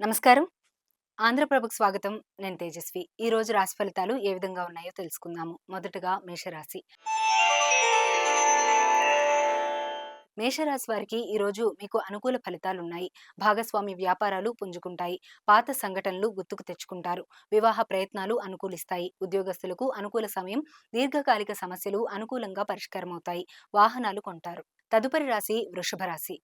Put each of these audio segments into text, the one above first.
నమస్కారం. ఆంధ్రప్రభకు స్వాగతం. నేను తేజస్వి. ఈ రోజు రాశి ఫలితాలు ఏ విధంగా ఉన్నాయో తెలుసుకుందాము. మొదటగా మేషరాశి. మేషరాశి వారికి ఈరోజు మీకు అనుకూల ఫలితాలు ఉన్నాయి భాగస్వామి వ్యాపారాలు పుంజుకుంటాయి. పాత సంఘటనలు గుర్తుకు తెచ్చుకుంటారు. వివాహ ప్రయత్నాలు అనుకూలిస్తాయి. ఉద్యోగస్తులకు అనుకూల సమయం దీర్ఘకాలిక సమస్యలు అనుకూలంగా పరిష్కారమవుతాయి. వాహనాలు కొంటారు. తదుపరి రాశి వృషభ రాశి.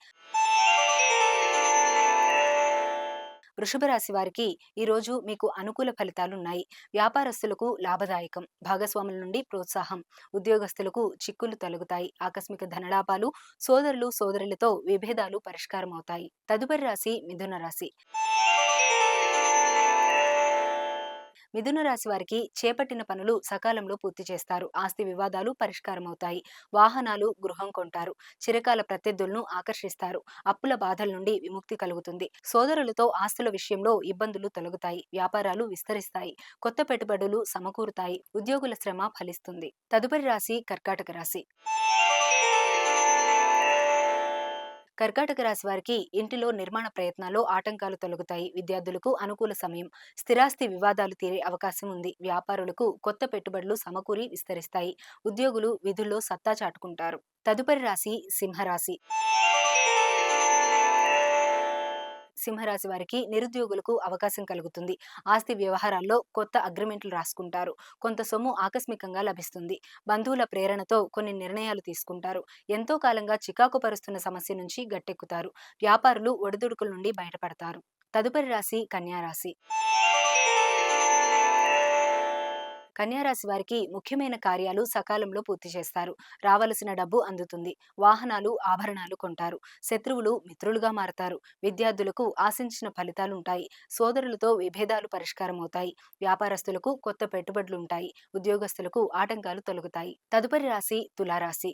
వృషభ రాశి వారికి ఈరోజు మీకు అనుకూల ఫలితాలు ఉన్నాయి వ్యాపారస్తులకు లాభదాయకం భాగస్వాముల నుండి ప్రోత్సాహం ఉద్యోగస్తులకు చిక్కులు తొలగుతాయి. ఆకస్మిక ధనలాభాలు సోదరులు సోదరులతో విభేదాలు పరిష్కారం అవుతాయి తదుపరి రాశి మిథున రాశి. మిథున రాశి వారికి చేపట్టిన పనులు సకాలంలో పూర్తి చేస్తారు. ఆస్తి వివాదాలు పరిష్కారమవుతాయి. వాహనాలు గృహం కొంటారు. చిరకాల ప్రత్యర్థులను ఆకర్షిస్తారు. అప్పుల బాధల నుండి విముక్తి కలుగుతుంది. సోదరులతో ఆస్తుల విషయంలో ఇబ్బందులు తొలగుతాయి. వ్యాపారాలు విస్తరిస్తాయి. కొత్త పెట్టుబడులు సమకూరుతాయి. ఉద్యోగుల శ్రమ ఫలిస్తుంది. తదుపరి రాశి కర్కాటక రాశి. కర్కాటక రాశి వారికి ఇంటిలో నిర్మాణ ప్రయత్నాల్లో ఆటంకాలు తొలగుతాయి. విద్యార్థులకు అనుకూల సమయం స్థిరాస్తి వివాదాలు తీరే అవకాశం ఉంది. వ్యాపారులకు కొత్త పెట్టుబడులు సమకూరి విస్తరిస్తాయి. ఉద్యోగులు విధుల్లో సత్తా చాటుకుంటారు. తదుపరి రాశి సింహరాశి. సింహరాశి వారికి నిరుద్యోగులకు అవకాశం కలుగుతుంది. ఆస్తి వ్యవహారాల్లో కొత్త అగ్రిమెంట్లు రాసుకుంటారు. కొంత సొమ్ము ఆకస్మికంగా లభిస్తుంది. బంధువుల ప్రేరణతో కొన్ని నిర్ణయాలు తీసుకుంటారు. ఎంతో కాలంగా చికాకు పరుస్తున్న సమస్య నుంచి గట్టెక్కుతారు. వ్యాపారులు ఒడిదుడుకుల నుండి బయటపడతారు. తదుపరి రాశి కన్యారాశి కన్యారాశి వారికి ముఖ్యమైన కార్యాలు సకాలంలో పూర్తి చేస్తారు. రావలసిన డబ్బు అందుతుంది. వాహనాలు ఆభరణాలు కొంటారు. శత్రువులు మిత్రులుగా మారతారు. విద్యార్థులకు ఆశించిన ఫలితాలుంటాయి సోదరులతో విభేదాలు పరిష్కారం అవుతాయి. వ్యాపారస్తులకు కొత్త పెట్టుబడులు ఉంటాయి. ఉద్యోగస్తులకు ఆటంకాలు తొలగుతాయి. తదుపరి రాశి తులారాశి.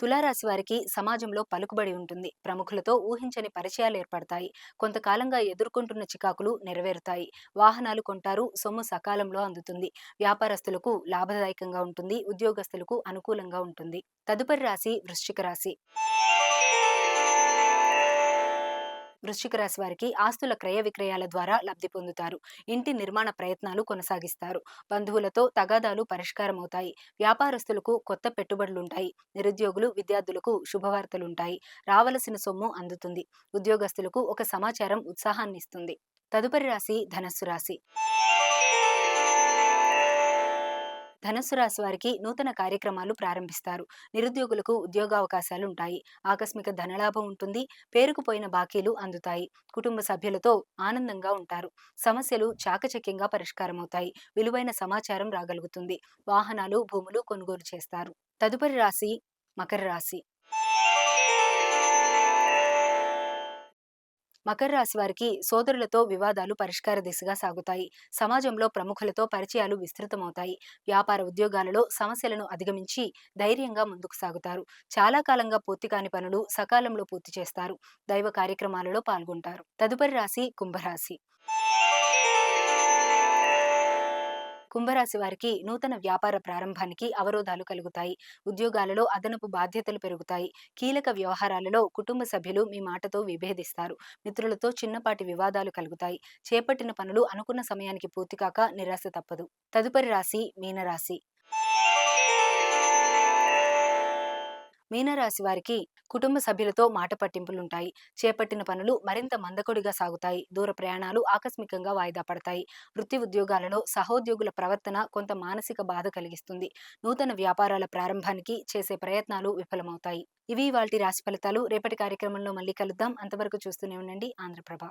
తులారాశి వారికి సమాజంలో పలుకుబడి ఉంటుంది. ప్రముఖులతో ఊహించని పరిచయాలు ఏర్పడతాయి. కొంతకాలంగా ఎదుర్కొంటున్న చికాకులు నెరవేరుతాయి. వాహనాలు కొంటారు. సొమ్ము సకాలంలో అందుతుంది. వ్యాపారస్తులకు లాభదాయకంగా ఉంటుంది. ఉద్యోగస్తులకు అనుకూలంగా ఉంటుంది. తదుపరి రాశి వృశ్చిక రాశి. వృశ్చిక రాశి వారికి ఆస్తుల క్రయ విక్రయాల ద్వారా లబ్ధి పొందుతారు. ఇంటి నిర్మాణ ప్రయత్నాలు కొనసాగిస్తారు. బంధువులతో తగాదాలు పరిష్కారం అవుతాయి వ్యాపారస్తులకు కొత్త పెట్టుబడులుంటాయి. నిరుద్యోగులు విద్యార్థులకు శుభవార్తలుంటాయి. రావలసిన సొమ్ము అందుతుంది. ఉద్యోగస్తులకు ఒక సమాచారం ఉత్సాహాన్ని ఇస్తుంది తదుపరి రాశి ధనస్సు రాశి. ధనుసు రాశి వారికి నూతన కార్యక్రమాలు ప్రారంభిస్తారు. నిరుద్యోగులకు ఉద్యోగావకాశాలు ఉంటాయి ఆకస్మిక ధనలాభం ఉంటుంది. పేరుకుపోయిన బాకీలు అందుతాయి. కుటుంబ సభ్యులతో ఆనందంగా ఉంటారు. సమస్యలు చాకచక్యంగా పరిష్కారమవుతాయి. విలువైన సమాచారం రాగలుగుతుంది. వాహనాలు భూములు కొనుగోలు చేస్తారు. తదుపరి రాశి మకర రాశి. మకర రాశి వారికి సోదరులతో వివాదాలు పరిష్కార దిశగా సాగుతాయి. సమాజంలో ప్రముఖులతో పరిచయాలు విస్తృతమవుతాయి. వ్యాపార ఉద్యోగాలలో సమస్యలను అధిగమించి ధైర్యంగా ముందుకు సాగుతారు. చాలా కాలంగా పూర్తి కాని పనులు సకాలంలో పూర్తి చేస్తారు. దైవ కార్యక్రమాలలో పాల్గొంటారు. తదుపరి రాశి కుంభరాశి. కుంభరాశి వారికి నూతన వ్యాపార ప్రారంభానికి అవరోధాలు కలుగుతాయి. ఉద్యోగాలలో అదనపు బాధ్యతలు పెరుగుతాయి. కీలక వ్యవహారాలలో కుటుంబ సభ్యులు మీ మాటతో విభేదిస్తారు. మిత్రులతో చిన్నపాటి వివాదాలు కలుగుతాయి. చేపట్టిన పనులు అనుకున్న సమయానికి పూర్తికాక నిరాశ తప్పదు. తదుపరి రాశి మీనరాశి. మీనరాశి వారికి కుటుంబ సభ్యులతో మాట పట్టింపులుంటాయి. చేపట్టిన పనులు మరింత మందకొడిగా సాగుతాయి. దూర ప్రయాణాలు ఆకస్మికంగా వాయిదా పడతాయి. వృత్తి ఉద్యోగాలలో సహోద్యోగుల ప్రవర్తన కొంత మానసిక బాధ కలిగిస్తుంది. నూతన వ్యాపారాల ప్రారంభానికి చేసే ప్రయత్నాలు విఫలమవుతాయి. ఇవి వాటి రాశి ఫలితాలు. రేపటి కార్యక్రమంలో మళ్ళీ కలుద్దాం. అంతవరకు చూస్తూనే ఉండండి. ఆంధ్రప్రభ